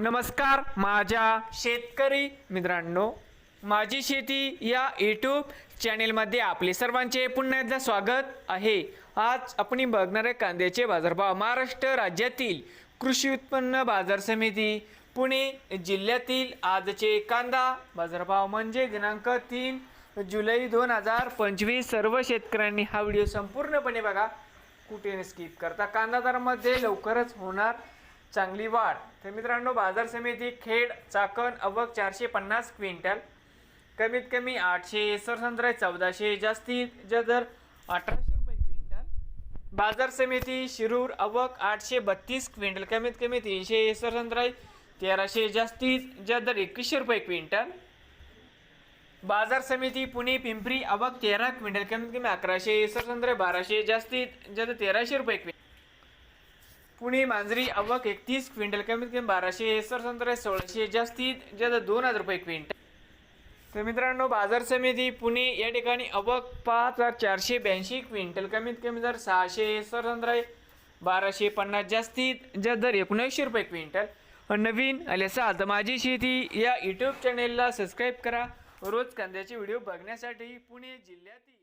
नमस्कार माझ्या शेतकरी मित्रांनो माझी शेती या यूट्यूब चॅनेलमध्ये आपले सर्वांचे पुन्हा एकदा स्वागत आहे. आज आपण बघणार आहे कांद्याचे बाजारभाव महाराष्ट्र राज्यातील कृषी उत्पन्न बाजार समिती पुणे जिल्ह्यातील आजचे कांदा बाजारभाव म्हणजे दिनांक तीन जुलै दोन हजार पंचवीस. सर्व शेतकऱ्यांनी हा व्हिडिओ संपूर्णपणे बघा. कुठे स्किप करता? कांदा दरामध्ये लवकरच होणार चांगली वाढ. तर मित्रांनो बाजार समिती खेड चाकण अवक चारशे पन्नास क्विंटल. कमीत कमी आठशे सरसंत्र चौदाशे जास्तीत जा दर अठराशे रुपये क्विंटल. बाजार समिती शिरूर अवक आठशे बत्तीस क्विंटल. कमीत कमी तीनशे सरसंत्र तेराशे जास्तीत जा दर एकवीसशे रुपये क्विंटल. बाजार समिती पुणे पिंपरी अवक तेरा क्विंटल. कमीत कमी अकराशे सरसंत्र बाराशे जास्तीत जास्त तेराशे रुपये क्विंटल. पुणे मांजरी आवक एकतीस क्विंटल कमीत कमी बाराशे सरसंत्र सोळाशे जास्तीत जास्त दोन हजार रुपये क्विंटल. तर मित्रांनो बाजार समिती पुणे या ठिकाणी अवक पाच हजार चारशे ब्याऐंशी क्विंटल कमीत कमी दर सहाशे सरसंत्र बाराशे पन्नास जास्तीत जास्त दर एकोणऐंशी रुपये क्विंटल. नवीन आले असाल माझी शेती या यूट्यूब चॅनेलला सबस्क्राईब करा. रोज कांद्याचे व्हिडिओ बघण्यासाठी पुणे जिल्ह्यातील